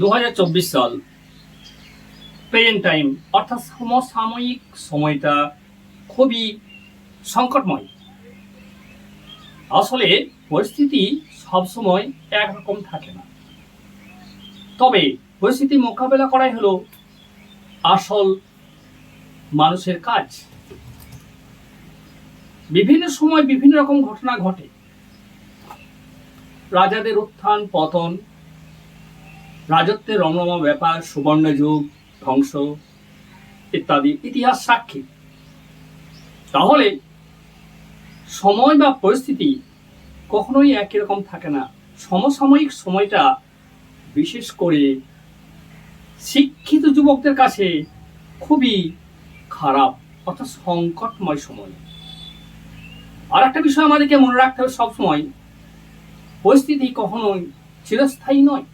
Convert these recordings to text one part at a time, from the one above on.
দু হাজার চব্বিশ সাল। প্রেজেন্ট টাইম অর্থাৎ সমসাময়িক সময়টা খুবই সংকটময়। আসলে পরিস্থিতি সবসময় একরকম থাকে না। তবে পরিস্থিতি মোকাবেলা করাই হলো আসল মানুষের কাজ। বিভিন্ন সময় বিভিন্ন রকম ঘটনা ঘটে। রাজাদের উত্থান, পতন রাজত্বের রমরমা ব্যাপার, সুবর্ণ যুগ, ধ্বংস ইত্যাদি ইতিহাস সাক্ষী। তাহলে সময় বা পরিস্থিতি কখনোই একই রকম থাকে না। সমসাময়িক সময়টা বিশেষ করে শিক্ষিত যুবকদের কাছে খুবই খারাপ অর্থাৎ সংকটময় সময়। আর একটা বিষয় আমাদেরকে মনে রাখতে হবে সবসময়, পরিস্থিতি কখনোই চিরস্থায়ী নয়।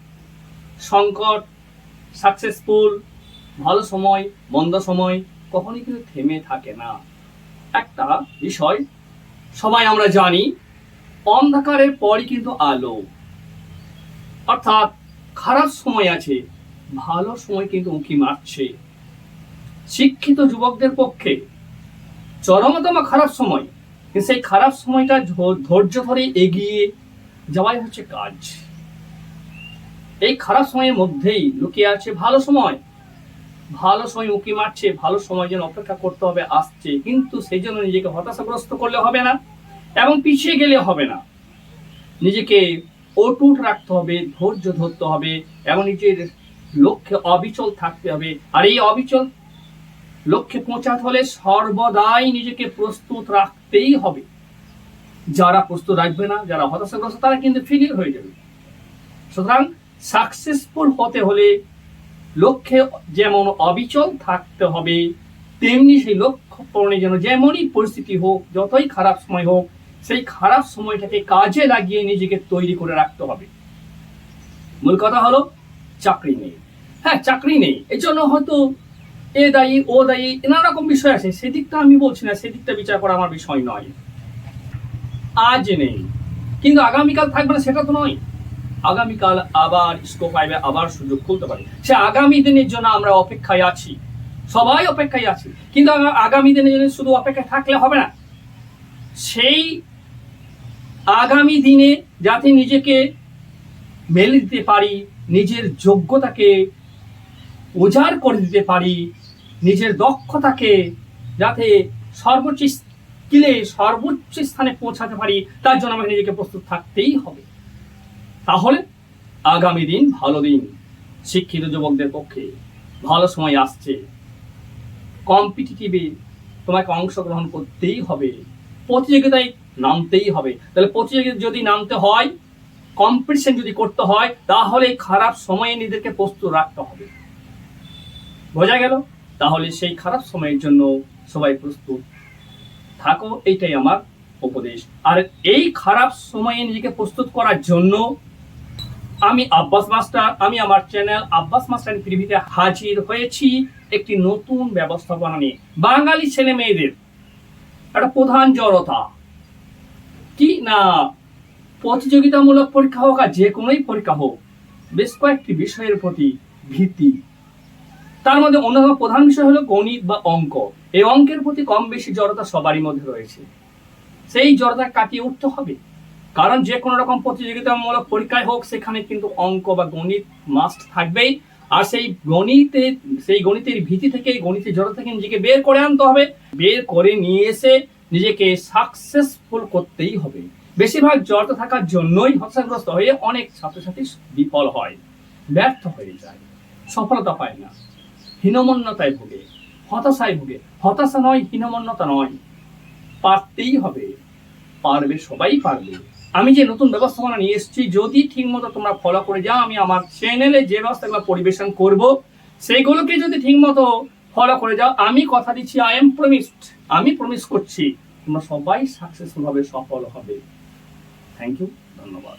সংকট সাকসেসফুল ভালো সময়, মন্দ সময় কখনই কিন্তু থেমে থাকে না। একটা বিষয় সবাই আমরা জানি, অন্ধকারের পরই কিন্তু আলো। অর্থাৎ খারাপ সময় আছে, ভালো সময় কিন্তু উঁকি মারছে। শিক্ষিত যুবকদের পক্ষে চরমতম খারাপ সময় সেই খারাপ সময়টা ধৈর্য ধরে এগিয়ে যাওয়াই হচ্ছে কাজ। এই খারাপ সময়ের মধ্যেই লুকিয়ে আছে ভালো সময়। ভালো সময় উঁকি মারছে, ভালো সময় যেন অপেক্ষা করতে হবে, আসছে। কিন্তু সেই জন্য নিজেকে হতাশাগ্রস্ত করলে হবে না এবং পিছিয়ে গেলে হবে না। নিজেকে অটুট রাখতে হবে, ধৈর্য ধরতে হবে এবং নিজের লক্ষ্যে অবিচল থাকতে হবে। আর এই অবিচল লক্ষ্যে পৌঁছাতে হলে সর্বদাই নিজেকে প্রস্তুত রাখতেই হবে। যারা প্রস্তুত রাখবে না, যারা হতাশাগ্রস্ত, তারা কিন্তু ফেলিয়ার হয়ে যাবে। সুতরাং সাকসেসফুল হতে হলে লক্ষ্যে যেমন অবিচল থাকতে হবে, তেমনি সেই লক্ষ্য পূরণে যেন যেমনই পরিস্থিতি হোক, যতই খারাপ সময় হোক, সেই খারাপ সময়টাকে কাজে লাগিয়ে নিজেকে তৈরি করে রাখতে হবে। মূল কথা হলো চাকরি নেই হ্যাঁ চাকরি নেই। এই জন্য হয়তো এ দায়ী, ও দায়ী, নানা রকম বিষয় আছে। সেদিকটা আমি বলছি না, সেদিকটা বিচার করা আমার বিষয় নয়। আজ নেই। কিন্তু আগামীকাল থাকবে না, সেটা তো নয়। আগামীকাল আবার স্কোপ পাইবে আবার সুযোগ খুলতে পারে। সে আগামী দিনের জন্য আমরা অপেক্ষায় আছি। সবাই অপেক্ষায় আছি। কিন্তু আগামী দিনের জন্য শুধু অপেক্ষায় থাকলে হবে না। সেই আগামী দিনে যাতে নিজেকে মেলে দিতে পারি, নিজের যোগ্যতাকে উজাড় করে দিতে পারি, নিজের দক্ষতাকে যাতে সর্বোচ্চ স্কিলে সর্বোচ্চ স্থানে পৌঁছাতে পারি, তার জন্য আমাকে নিজেকে প্রস্তুত থাকতেই হবে। তাহলে আগামী দিন ভালো দিন, শিক্ষিত যুবকদের পক্ষে ভালো সময় আসছে। কম্পিটিটিভে তোমাকে অংশগ্রহণ করতেই হবে, প্রতিযোগিতায় নামতেই হবে। তাহলে প্রতিযোগিতা যদি নামতে হয় কম্পিটিশন যদি করতে হয়, তাহলে খারাপ সময়ে নিজেদেরকে প্রস্তুত রাখতে হবে। বোঝা গেল? তাহলে সেই খারাপ সময়ের জন্য সবাই প্রস্তুত থাকো, এইটাই আমার উপদেশ। আর এই খারাপ সময়ে নিজেকে প্রস্তুত করার জন্য আমি আব্বাস মাস্টার, আমি আমার চ্যানেল আব্বাস মাস্টার পৃথিবীতে হাজির হয়েছি একটি নতুন ব্যবস্থাপনা নিয়ে। বাঙালি ছেলে মেয়েদের একটা প্রধান জড়তা। কি না, প্রতিযোগিতামূলক পরীক্ষা হোক আর যে কোনোই পরীক্ষা হোক, বেশ কয়েকটি বিষয়ের প্রতি ভীতি। তার মধ্যে অন্যতম প্রধান বিষয় হলো গণিত বা অঙ্ক। এই অঙ্কের প্রতি কম বেশি জড়তা সবারই মধ্যে রয়েছে। সেই জড়তা কাটিয়ে উঠতে হবে। কারণ যে কোনো রকম প্রতিযোগিতামূলক পরীক্ষায় হোক, সেখানে কিন্তু অঙ্ক বা গণিত মাস্ট থাকবেই। আর সেই গণিতে, সেই গণিতের ভীতি থেকে গণিতের জড়তা থেকে নিজেকে বের করে আনতে হবে। বের করে নিয়ে এসে নিজেকে সাকসেসফুল করতেই হবে। বেশিরভাগ জড়তা থাকার জন্যই হতাশাগ্রস্ত হয়ে অনেক ছাত্রছাত্রী বিফল হয়, ব্যর্থ হয়ে যায়, সফলতা পায় না, হীনমন্যতায় ভোগে, হতাশায় ভোগে। হতাশা নয়, হীনমন্যতা নয়, পারতেই হবে। পারবে, সবাই পারবে। আমি যে নতুন ব্যবস্থাপনা নিয়ে এসেছি, যদি ঠিকমতো তোমরা ফলো করে যাও, আমি আমার চ্যানেলে যে ব্যবস্থাগুলো পরিবেশন করব, সেইগুলোকে যদি ঠিকমতো ফলো করে যাও, আমি কথা দিচ্ছি আই এম প্রমিসড আমি প্রমিস করছি, তোমরা সবাই সাকসেসফুল হবে সফল হবে। থ্যাংক ইউ ধন্যবাদ।